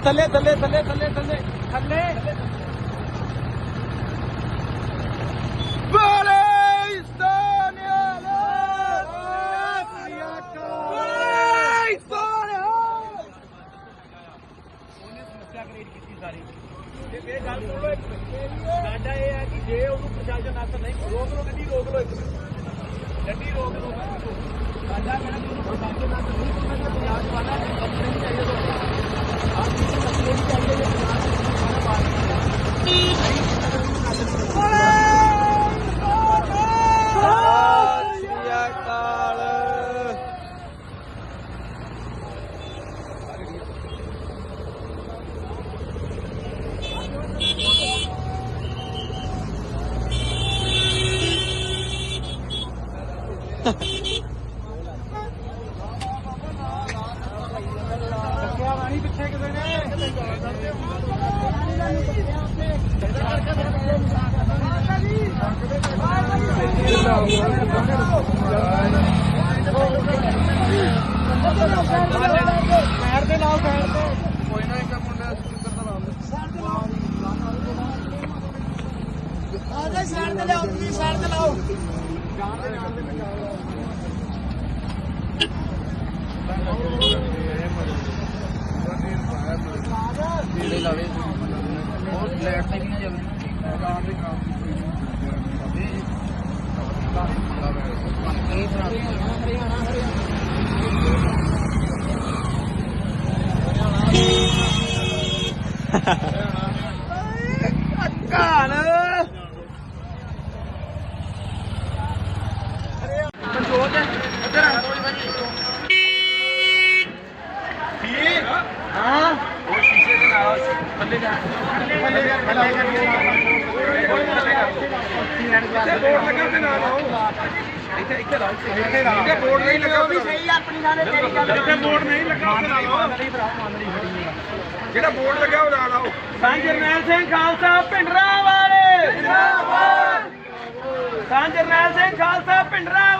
ਥੱਲੇ ਥੱਲੇ ਥੱਲੇ ਥੱਲੇ ਥੱਲੇ ਥੱਲੇ। ਬੋਲੇ ਬੋਲੇ ਸਮੱਸਿਆ ਕੀਤੀ ਸਾਰੀ ਗੱਲ ਸੁਣੋ ਇੱਕ ਸਾਡਾ ਇਹ ਹੈ ਕਿ ਜੇ ਉਹਨੂੰ ਪ੍ਰਸ਼ਾਸਨ ਅਸਰ ਨਹੀਂ ਰੋਕ ਲੋ ਗੱਡੀ ਰੋਕ ਲੋ ਇੱਕ ਗੱਡੀ ਰੋਕ ਲੋ ਸਾਡਾ ਕਹਿਣਾ ਕਿ ਉਹਨੂੰ ਪ੍ਰਸ਼ਾਸਨ ਅਸਰ ਨਹੀਂ। ਕਰਨਾ ਪੰਜਾਬ ਵਾਲਾ ਕੰਪਨੀ ਚਾਹੀਏ ਸਾਈਡ ਤੇ ਲਿਆਓ ਤੁਸੀਂ ਸਾਈਡ ਤੇ ਲਾਓ। ਨੇੜੇ ਲਾਵੇ ਉਹ ਲੈਟ ਤੇ ਵੀ ਨਾ ਜਾਵੇ ਇਹ ਦੇ ਨਾਲ ਥੱਲੇ ਜਾ ਥੱਲੇ ਜਾ ਥੱਲੇ ਜਾ ਬੋਰਡ ਲੱਗਾ ਤੇ ਨਾਲ ਆਓ ਇੱਥੇ ਇੱਥੇ ਲਾਓ ਇੱਥੇ ਲਾਓ ਇੱਥੇ ਬੋਰਡ ਨਹੀਂ ਲੱਗਾ ਵੀ ਸਹੀ ਆ ਆਪਣੀ ਨਾਲ ਤੇਰੀ ਗੱਲ ਇੱਥੇ ਬੋਰਡ ਨਹੀਂ ਲੱਗਾ ਉੱਥੇ ਲਾ ਲਓ ਜਿਹੜਾ ਬੋਰਡ ਲੱਗਾ ਉਹ ਲਾ ਲਾਓ ਸੰਤ ਜਰਨੈਲ ਸਿੰਘ ਖਾਲਸਾ ਪਿੰਡਰਾ ਵਾਲੇ। ਜਿੰਦਾਬਾਦ ਸੰਤ ਜਰਨੈਲ ਸਿੰਘ ਖਾਲਸਾ ਪਿੰਡਰਾ ਜਰਨੈਲ ਸਿੰਘ ਖਾਲਸਾ ਪਿੰਡਰਾ